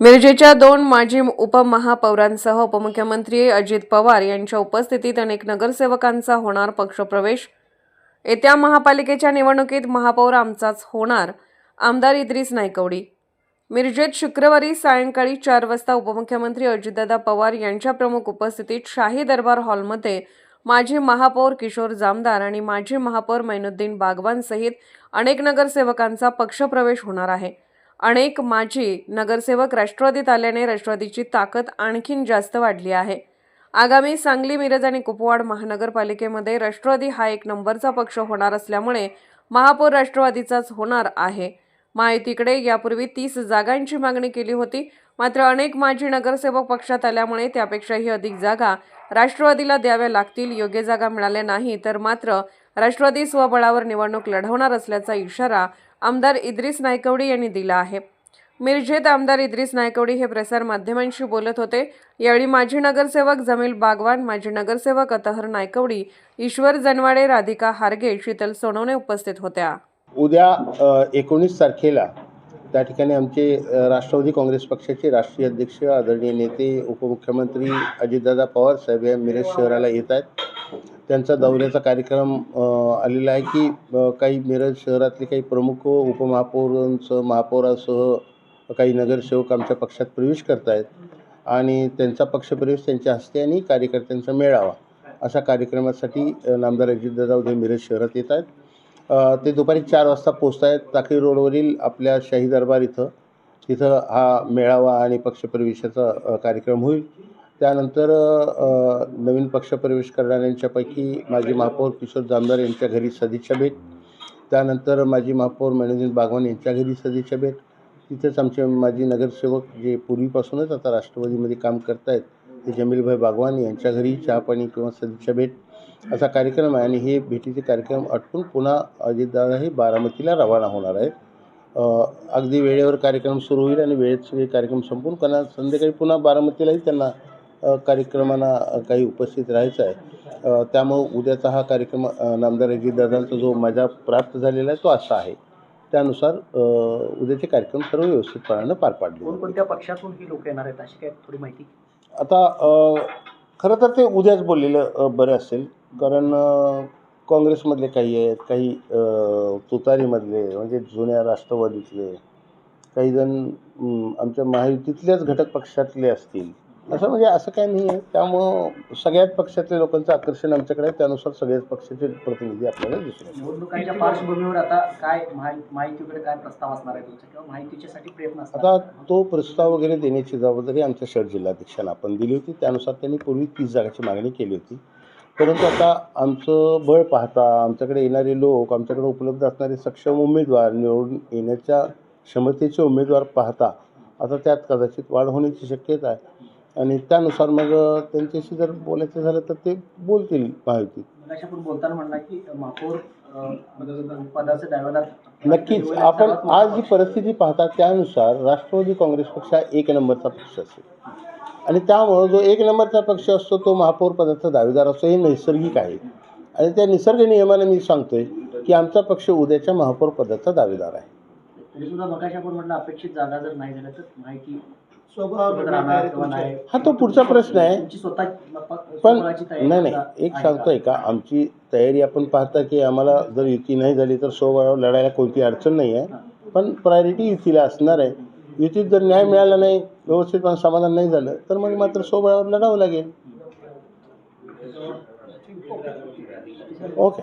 मिरजेच्या दोन माजी उपमहापौरांसह उपमुख्यमंत्री अजित पवार यांच्या उपस्थितीत अनेक नगरसेवकांचा होणार पक्षप्रवेश. येत्या महापालिकेच्या निवडणुकीत महापौर आमचाच होणार आमदार इद्रिस नायकवडी मिरजेत शुक्रवारी सायंकाळी चार वाजता उपमुख्यमंत्री अजितदादा पवार यांच्या प्रमुख उपस्थितीत शाही दरबार हॉलमध्ये माजी महापौर किशोर जामदार आणि माजी महापौर मैनुद्दीन बागवान सहित अनेक नगरसेवकांचा पक्षप्रवेश होणार आहे. अनेक माजी नगरसेवक राष्ट्रवादीत आल्याने राष्ट्रवादीची ताकद आणखीन जास्त वाढली आहे. आगामी सांगली मिरज आणि कुपवाड महानगरपालिकेमध्ये राष्ट्रवादी हा एक नंबरचा पक्ष होणार असल्यामुळे महापौर राष्ट्रवादीचाच होणार आहे. महायुतीकडे यापूर्वी तीस जागांची मागणी केली होती मात्र अनेक माजी नगरसेवक पक्षात आल्यामुळे त्यापेक्षाही अधिक जागा राष्ट्रवादीला द्याव्या लागतील योग्य जागा मिळाल्या नाही तर मात्र राष्ट्रवादी स्वबळावर निवडणूक लढवणार असल्याचा इशारा आमदार इद्रिस नायकवडी यांनी दिला आहे. मिरजेत आमदार इद्रिस नायकवडी हे प्रसार माध्यमांशी बोलत होते. यावेळी माजी नगरसेवक जमील बागवान माजी नगरसेवक अतहर नायकवडी ईश्वर जनवाडे राधिका हारगे शीतल सोनवणे उपस्थित होत्या. उद्या एकोणीस तारखेला त्या ठिकाणी आमचे राष्ट्रवादी काँग्रेस पक्षाचे राष्ट्रीय अध्यक्ष आदरणीय नेते उपमुख्यमंत्री अजितदादा पवार साहेब या मिरज शहराला येत आहेत. त्यांचा दौऱ्याचा कार्यक्रम आलेला आहे की काही मिरज शहरातले काही प्रमुख उपमहापौरांसह महापौरासह काही नगरसेवक आमच्या पक्षात प्रवेश करत आहेत आणि त्यांचा पक्षप्रवेश त्यांच्या हस्ते आणि कार्यकर्त्यांचा मेळावा अशा कार्यक्रमासाठी नामदार अजितदादा उद्या मिरज शहरात येत आहेत. ते दुपारी चार वाजता पोचत आहेत टाकळी रोडवरील आपल्या शाही दरबार इथं. तिथं हा मेळावा आणि पक्षप्रवेशाचा कार्यक्रम होईल. त्यानंतर नवीन पक्षप्रवेश करणाऱ्यांच्यापैकी माजी महापौर किशोर जामदार यांच्या घरी सदिच्छा भेट. त्यानंतर माजी महापौर मनोजीन बागवान यांच्या घरी सदिच्छा भेट. तिथेच आमचे माजी नगरसेवक जे पूर्वीपासूनच आता राष्ट्रवादीमध्ये काम करत आहेत ते जमीलभाई बागवान यांच्या घरी चहापाणी किंवा सदिच्छा भेट असा कार्यक्रम आहे. आणि हे भेटीचे कार्यक्रम आटपून पुन्हा अजितदादा हे बारामतीला रवाना होणार आहेत. अगदी वेळेवर कार्यक्रम सुरू होईल आणि वेळेत सगळे कार्यक्रम संपून कारण संध्याकाळी पुन्हा बारामतीलाही त्यांना कार्यक्रमांना काही उपस्थित राहायचं आहे. त्यामुळं उद्याचा हा कार्यक्रम नामदार अजितदादांचा जो माझा प्राप्त झालेला आहे तो असा आहे. त्यानुसार उद्याचे कार्यक्रम सर्व व्यवस्थितपणानं पार पाडले कोणकोणत्या पक्षातून ही लोक येणार आहेत अशी काय थोडी माहिती? आता खरं तर ते उद्याच बोललेलं बरं असेल. कारण काँग्रेसमधले काही आहेत काही तुतारीमधले म्हणजे जुन्या राष्ट्रवादीतले काही जण आमच्या महायुतीतल्याच घटक पक्षातले असतील. असं म्हणजे असं काही नाही आहे त्यामुळं सगळ्याच पक्षातल्या लोकांचं आकर्षण आमच्याकडे आहे. त्यानुसार सगळ्याच पक्षाचे प्रतिनिधी आपल्याला दिसले निवडणुकांच्या पार्श्वभूमीवर आता काय माहि- माहितीकडे काय प्रस्ताव असणार आहे तुमचा? किंवा माहितीच्यासाठी प्रयत्न असणार आता तो प्रस्ताव वगैरे देण्याची जबाबदारी आमच्या शहर जिल्हाध्यक्षांना आपण दिली होती. त्यानुसार त्यांनी पूर्वी तीस जागाची मागणी केली होती. परंतु आता आमचं बळ पाहता आमच्याकडे येणारे लोक आमच्याकडे उपलब्ध असणारे सक्षम उमेदवार निवडून येण्याच्या क्षमतेचे उमेदवार पाहता आता त्यात कदाचित वाढ होण्याची शक्यता आहे. आणि त्यानुसार मग त्यांच्याशी जर बोलायचं झालं तर ते बोलतील बोलताना म्हणला की महापौर दावेदार नक्कीच. आपण आज जी परिस्थिती पाहता त्यानुसार राष्ट्रवादी काँग्रेस पक्ष हा एक नंबरचा पक्ष असेल. आणि त्यामुळं जो एक नंबरचा पक्ष असतो तो महापौर पदाचा दावेदार असतो हे नैसर्गिक आहे. आणि त्या निसर्ग नियमाने मी सांगतोय की आमचा पक्ष उद्याच्या महापौर पदाचा दावेदार आहे. तरी सुद्धा मगाशी आपण म्हटलं अपेक्षित जागा जर नाही झाल्या तर माहिती हा तो पुढचा प्रश्न आहे. पण नाही नाही. एक आहे सांगतोय का? आमची तयारी आपण पाहता की आम्हाला जर युती नाही झाली तर सोबळावर लढायला कोणती अडचण नाही आहे. पण प्रायोरिटी युतीला असणार आहे. युतीत जर न्याय मिळाला नाही व्यवस्थित समाधान नाही झालं तर मग मात्र सोबळावर लढावं लागेल. ओके.